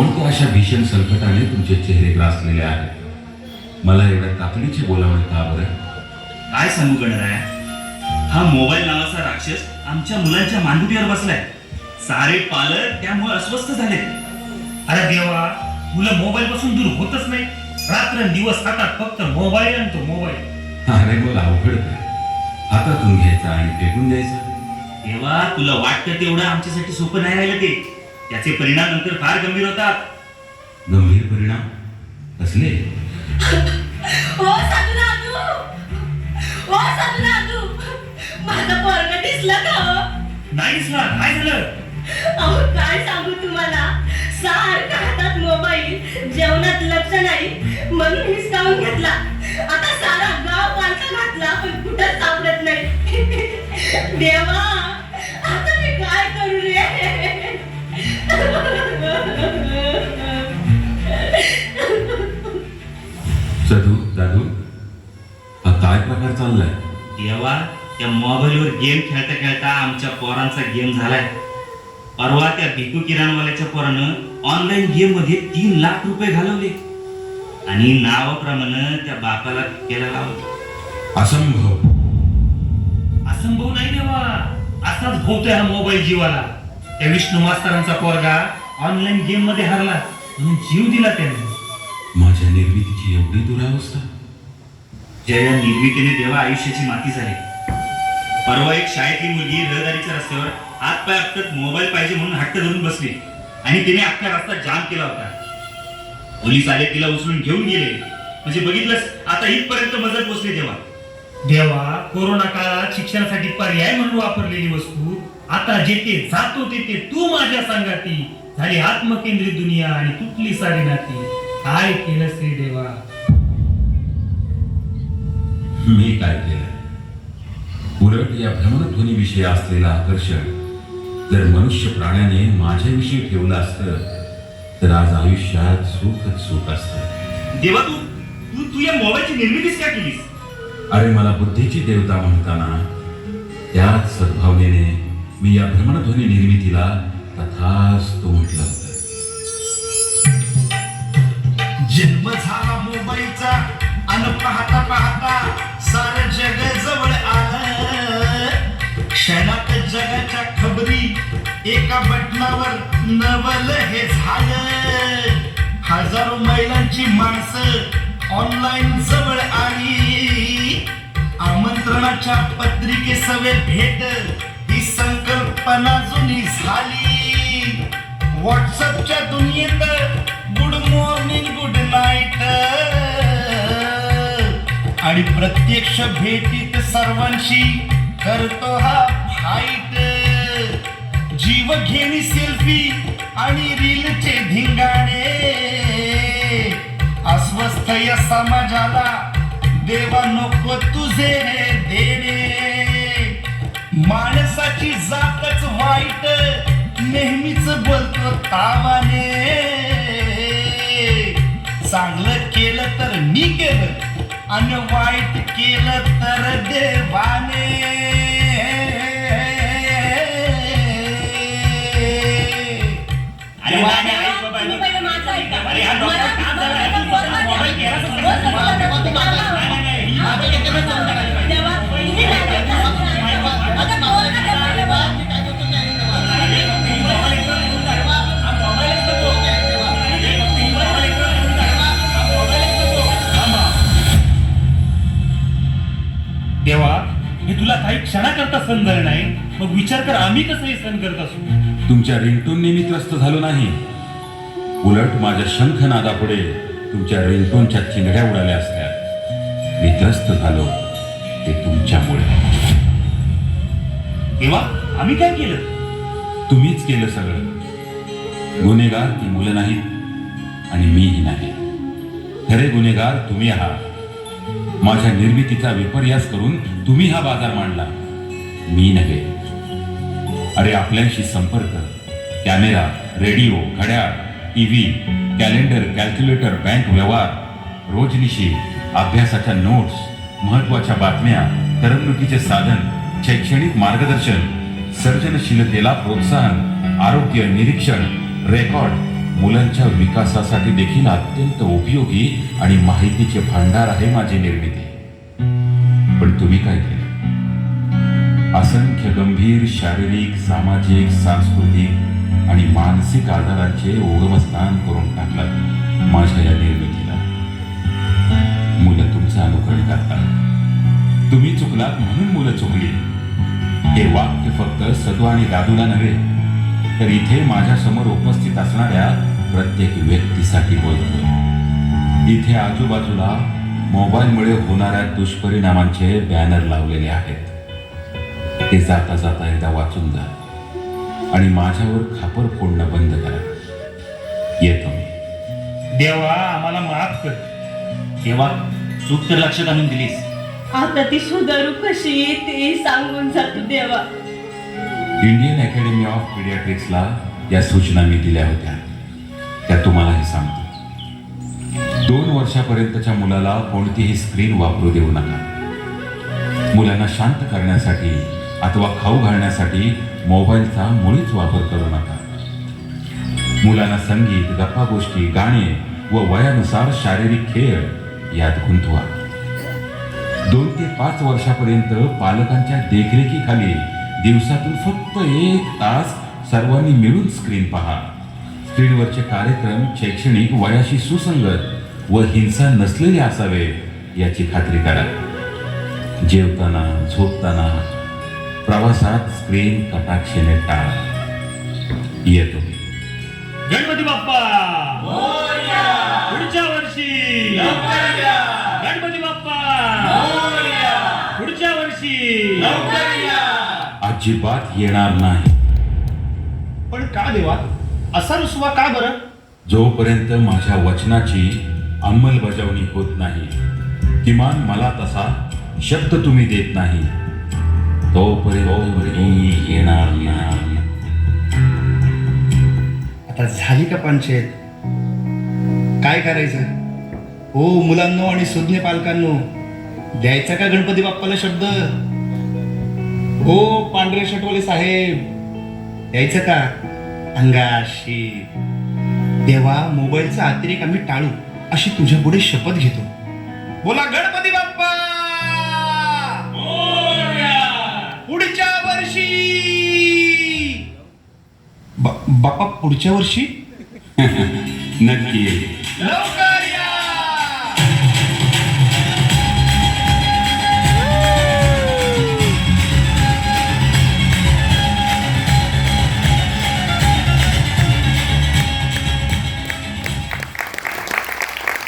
कोणत्या अशा भीषण संकटाने तुमचे चेहरे ग्रासलेले आहेत? मला एवढ्या तातडीचे बोलावं का बरं? काय सांगू गणराया? हा मोबाईल नावाचा राक्षस आमच्या मुलांच्या मांडुटीवर बसलाय. सारे पालक त्यामुळे अस्वस्थ झाले अरे देवा मुलं मोबाईल पासून दूर होतच नाही. रात्र दिवस हातात फक्त मोबाईल आणि तो मोबाईल. अरे मग अवघड काय? हातातून घ्यायचा आणि फेकून द्यायचा? तेव्हा तुला वाटतं तेवढं आमच्यासाठी सोपं नाही राहिलं ते. त्याचे परिणाम नंतर फार गंभीर होतात. गंभीर परिणाम? कसले? हो साधू नादू हो साधू नादू माझा पोरगा दिसला का हो? नाही दिसला. काय झालं? अहो काय सांगू तुम्हाला? सारखा हातात मोबाईल जेवणात लक्ष नाही म्हणून हिसकावून घेतला. आता सारा गाव पालथा घातला पण कुठं सापडत नाही. देवा! सदू दादू हा काय प्रकार चाललाय? तेव्हा त्या मोबाईलवर गेम खेळता खेळता आमच्या पोरांचा गेम झालाय. परवा त्या भिकू किराणवाल्याच्या पोरानं ऑनलाईन गेममध्ये तीन लाख रुपये घालवले. आणि नावाप्रमाणे त्या बापाला केला लावलं असंभव. असंभव नाही देवा. असाच भोवतोय हा मोबाईल जीवाला. त्या विष्णू मास्तरांचा पोरगा ऑनलाईन गेममध्ये हरला. म्हणून जीव दिला त्याने. माझ्या निर्मितीची एवढी दुरावस्था? ज्या या निर्मितीने देवा आयुष्याची माती झाली. परवा एक शाळेतली मुलगी रहदारीच्या रस्त्यावर हात पाय आपटत मोबाईल पाहिजे म्हणून हट्ट धरून बसली. आणि तिने अख्खा रस्ता जाम केला होता. पोलीस आले तिला उचलून घेऊन गेले. म्हणजे बघितलंस आता इथपर्यंत मजल पोचली तेव्हा देवा कोरोना काळात शिक्षणासाठी पर्याय म्हणून वापरलेली वस्तू आता जेथे जातो तेथे तू माझ्या संगाती. झाली आत्मकेंद्रित दुनिया आणि तुटली सारी नाती. काय केलं श्री देवा? मी काय केलं? उलट या भ्रमणध्वनीविषयी असलेलं आकर्षण जर मनुष्य प्राण्याने माझ्याविषयी ठेवलं असतं तर आज आयुष्यात सुखच सुख असतं. देवा तू तू तू या मोबाईलची निर्मितीच का केलीस? अरे मला बुद्धीची देवता म्हणताना त्याच सद्भावनेने मी या भ्रमणध्वनी निर्मितीला तथास्तु अन पाहता पाहता सार जग जवळ आलं. क्षणात जगाच्या खबरी एका बटनावर नवल हे झालं. हजारो मैलांची माणसं ऑनलाईन जवळ आली. आमंत्रणाच्या पत्रिके सवे भेट ही संकल्पना जुनी झाली. व्हॉट्सअपच्या दुनियेत आणि प्रत्यक्ष भेटीत सर्वांशी करतो हा फाईट जीव घेणी सेल्फी आणि रीलचे धिंगाणे. अस्वस्थ या समाजाला देवा नको तुझे देणे. माणसाची जातच वाईट नेहमीच बोलतो तावाने. चांगलं केलं तर मी केलं. आणि वाईट केलं तर देवाने अरे वा, अरे ऐक बाबा. अरे हा काही क्षणाकरता सण झालं नाही मग विचार कर आम्ही कसं हे सण करत असू? तुमच्या रिंगटोनने मी त्रस्त झालो नाही. उलट माझ्या शंखनादापुढे तुमच्या रिंगटोनच्या चिंगड्या उडाल्या असत्या. मी त्रस्त झालो ते तुमच्यामुळे. तेव्हा आम्ही काय केलं? तुम्हीच केलं सगळं. गुन्हेगार ती मुलं नाहीत आणि मीही नाही. खरे गुन्हेगार तुम्ही आहात. माझ्या निर्मितीचा विपर्यास करून तुम्ही हा बाजार मांडला. मी नव्हे. अरे आपल्याशी संपर्क कॅमेरा रेडिओ घड्याळ टीव्ही कॅलेंडर कॅल्क्युलेटर बँक व्यवहार रोजनिशी अभ्यासाच्या नोट्स महत्त्वाच्या बातम्या करमणुकीचे साधन शैक्षणिक मार्गदर्शन सर्जनशीलतेला प्रोत्साहन आरोग्य निरीक्षण रेकॉर्ड मुलांच्या विकासासाठी देखील अत्यंत उपयोगी आणि माहितीचे भांडार आहे माझी निर्मिती. पण तुम्ही काय केलं? असंख्य गंभीर शारीरिक सामाजिक सांस्कृतिक आणि मानसिक आजारांचे उगमस्थान करून टाकलं माझ्या या निर्मितीला. मुलं तुमचं अनुकरण करतात. तुम्ही चुकलात म्हणून मुलं चुकली. हे वाक्य फक्त सदू आणि दादूला नव्हे तर इथे माझ्यासमोर उपस्थित असणाऱ्या प्रत्येक व्यक्तीसाठी बोलतोय इथे आजूबाजूला मोबाईलमुळे होणाऱ्या दुष्परिणामांचे बॅनर लावलेले आहेत. ते जाता जाता एकदा वाचून जा. आणि माझ्यावर खापर फोडणं बंद करा. येतो मी. देवा आम्हाला माफ कर. तेव्हा चूक तर लक्षात आणून दिलीस. आता ती सुधारू कशी ते सांगून जातो देवा. इंडियन अकॅडमी ऑफ पिडियाट्रिक्सला या सूचना मी दिल्या होत्या. त्या तुम्हालाही सांगतो. दोन वर्षापर्यंतच्या मुलाला कोणतीही स्क्रीन वापरू देऊ नका. मुलांना शांत करण्यासाठी अथवा खाऊ घालण्यासाठी मोबाईलचा मुळीच वापर करू नका. मुलांना संगीत गप्पा गोष्टी गाणे व वयानुसार शारीरिक खेळ यात गुंतवा. दोन ते पाच वर्षापर्यंत पालकांच्या देखरेखीखाली दिवसातून फक्त एक तास सर्वांनी मिळून स्क्रीन पहा. स्क्रीनवरचे कार्यक्रम शैक्षणिक वयाशी सुसंगत व हिंसा नसलेले असावे याची खात्री करा. जेवताना झोपताना प्रवासात स्क्रीन कटाक्षेने टाळा. येतो. गणपती बाप्पा! पुढच्या वर्षी! गणपती बाप्पा! पुढच्या वर्षी! अजिबात येणार नाही. पण का देवा? असा रुसवा का बरं? जोपर्यंत माझ्या वचनाची अंमलबजावणी होत नाही किमान मला तसा शब्द तुम्ही देत नाही तोपर्यंत मी येणार नाही. आता झाली का पंचायत काय करायचं? हो मुलांनो आणि सुज्ञ पालकांनो द्यायचा का गणपती बाप्पाला शब्द? हो पांढरे शटवले साहेब द्यायचं का? अंगाशी. तेव्हा मोबाईलचा अतिरेक आम्ही टाळू अशी तुझ्या पुढे शपथ घेतो. बोला गणपती बाप्पा! पुढच्या वर्षी! बाप्पा पुढच्या वर्षी? नक्की. लवकर!